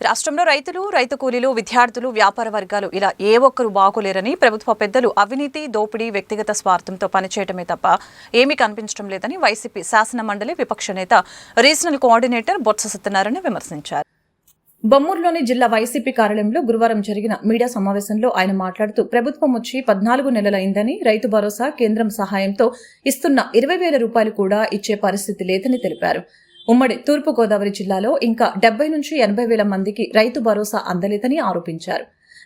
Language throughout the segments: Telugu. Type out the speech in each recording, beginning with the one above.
రాష్ట్రంలో రైతులు రైతు కూలీలు విద్యార్థులు వ్యాపార వర్గాలు ఇలా ఏ ఒక్కరు బాగోలేరని ప్రభుత్వ పెద్దలు అవినీతి దోపిడీ వ్యక్తిగత స్వార్థంతో పనిచేయటమే తప్ప ఏమీ కనిపించడం లేదని వైసీపీ శాసన మండలి విపక్ష నేత రీజనల్ కోఆర్డినేటర్ బొత్స సత్యనారాయణ విమర్శించారు. బొమ్మూరులోని జిల్లా వైసీపీ కార్యాలయంలో గురువారం జరిగిన మీడియా సమావేశంలో ఆయన మాట్లాడుతూ ప్రభుత్వం వచ్చి పద్నాలుగు నెలలైందని రైతు భరోసా కేంద్రం సహాయంతో ఇస్తున్న ఇరవై వేల రూపాయలు కూడా ఇచ్చే పరిస్థితి లేదని తెలిపారు. ఉమ్మడి తూర్పుగోదావరి జిల్లాలో ఇంకా డెబ్బై నుంచి ఎనభై వేల మందికి రైతు భరోసా అందలేదని ఆరోపించారు.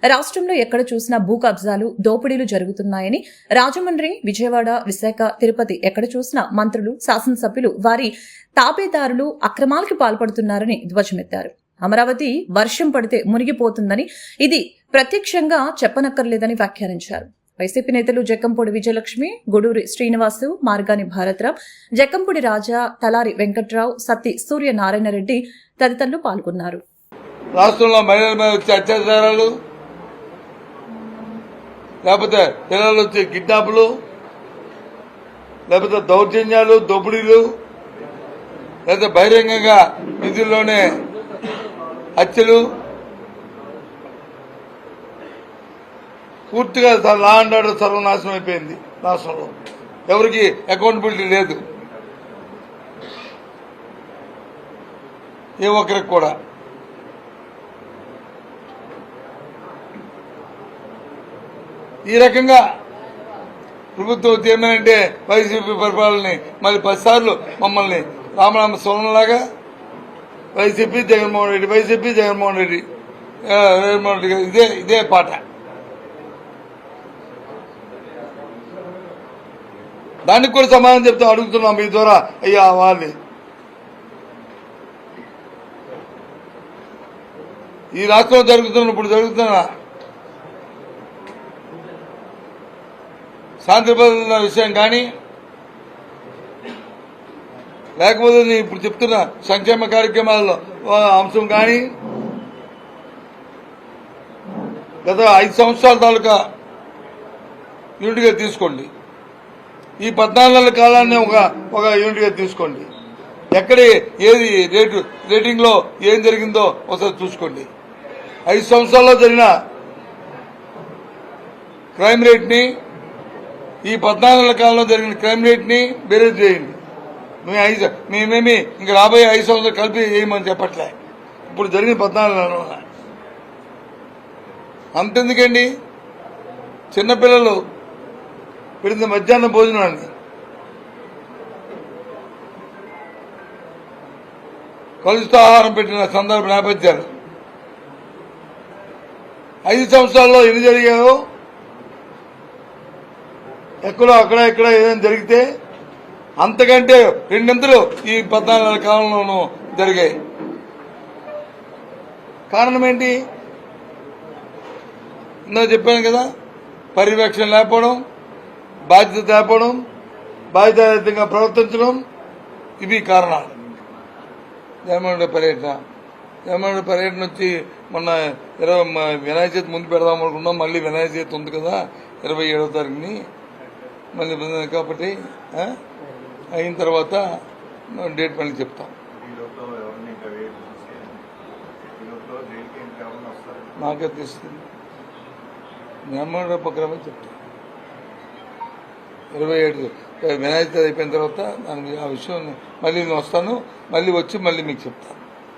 రాష్ట్రంలో ఎక్కడ చూసినా భూ కబ్జాలు దోపిడీలు జరుగుతున్నాయని రాజమండ్రి విజయవాడ విశాఖ తిరుపతి ఎక్కడ చూసినా మంత్రులు శాసనసభ్యులు వారి తాపేదారులు అక్రమాలకు పాల్పడుతున్నారని ధ్వజమెత్తారు. అమరావతి వర్షం పడితే మునిగిపోతుందని ఇది ప్రత్యక్షంగా చెప్పనక్కర్లేదని వ్యాఖ్యానించారు. వైసీపీ నేతలు జక్కంపూడి విజయలక్ష్మి గుడూరి శ్రీనివాసు మార్గాని భారతరావు జక్కంపూడి రాజా తలారి వెంకట్రావు సత్తి సూర్యనారాయణ రెడ్డి తదితరులు పాల్గొన్నారు. రాష్ట్రంలో మహిళల మీద వచ్చే అత్యాచారాలు లేకపోతే పిల్లలు వచ్చే కిడ్నాపులు లేకపోతే దౌర్జన్యాలు దోపిడీలు లేకపోతే బహిరంగంగా విధుల్లోనే హత్యలు పూర్తిగా లా అండ్ ఆర్డర్ సర్వనాశనం అయిపోయింది. రాష్ట్రంలో ఎవరికి అకౌంటబిలిటీ లేదు. ఏ ఒక్కరికి కూడా. ఈ రకంగా ప్రభుత్వం వచ్చి ఏమనంటే వైసీపీ పరిపాలనని మళ్ళీ పదిసార్లు మమ్మల్ని రామనామ సోలంలాగా వైసీపీ జగన్మోహన్ రెడ్డి వైసీపీ జగన్మోహన్ రెడ్డి జగన్మోహన్ రెడ్డి ఇదే ఇదే పాట. దానికి కూడా సమాధానం చెప్తా అడుగుతున్నాం మీ ద్వారా. అయ్యా వాళ్ళని ఈ రాష్ట్రంలో జరుగుతున్న ఇప్పుడు జరుగుతున్న శాంతి భద్రత విషయం కానీ లేకపోతే నేను ఇప్పుడు చెప్తున్న సంక్షేమ కార్యక్రమాల్లో అంశం కానీ గత ఐదు సంవత్సరాల తాలూకా యూనిట్గా తీసుకోండి. ఈ పద్నాలుగు కాలాన్ని ఒక ఒక యూనిట్గా తీసుకోండి. ఎక్కడ ఏది రేటు రేటింగ్లో ఏం జరిగిందో ఒకసారి చూసుకోండి. ఐదు సంవత్సరాల్లో జరిగిన క్రైమ్ రేట్ని ఈ పద్నాలుగు కాలంలో జరిగిన క్రైమ్ రేట్ని బేరేజ్ చేయండి. మేము ఐదు మేమేమి ఇంక రాబోయే ఐదు సంవత్సరాలు కలిపి వేయమని చెప్పట్లే. ఇప్పుడు జరిగిన పద్నాలుగు నెలల అంతెందుకండి? చిన్నపిల్లలు పెడిన మధ్యాహ్న భోజనాన్ని కలుషితాహారం పెట్టిన సందర్భ నేపథ్యాలు. ఐదు సంవత్సరాల్లో ఎన్ని జరిగాయో ఎక్కడో అక్కడ ఇక్కడ ఏదైనా జరిగితే అంతకంటే రెండింతలు ఈ పద్నాలుగు నెలల కాలంలోనూ జరిగాయి. కారణం ఏంటి? ఇందో చెప్పాను కదా పర్యవేక్షణ లేకపోవడం బాధ్యత లేకపోవడం బాధ్యతాయుతంగా ప్రవర్తించడం ఇవి కారణాలు. జగన్మోహన్ పర్యటన. జగన్మోహన్ పర్యటన వచ్చి మొన్న ఇరవై వినాయక చవితి ముందు పెడదాం అనుకున్నాం మళ్ళీ వినాయక చవితి ఉంది కదా ఇరవై ఏడవ తారీఖుని. మళ్ళీ కాబట్టి? అయిన తర్వాత డేట్ మళ్ళీ చెప్తాం. నాకే తెలుస్తుంది. జగన్మోహన్ రెడ్డి పక్కన చెప్తాం. ఇరవై ఏడు వినాయక అయిపోయిన తర్వాత దాని ఆ విషయం మళ్ళీ నేను వస్తాను. మళ్ళీ వచ్చి మళ్ళీ మీకు చెప్తాను.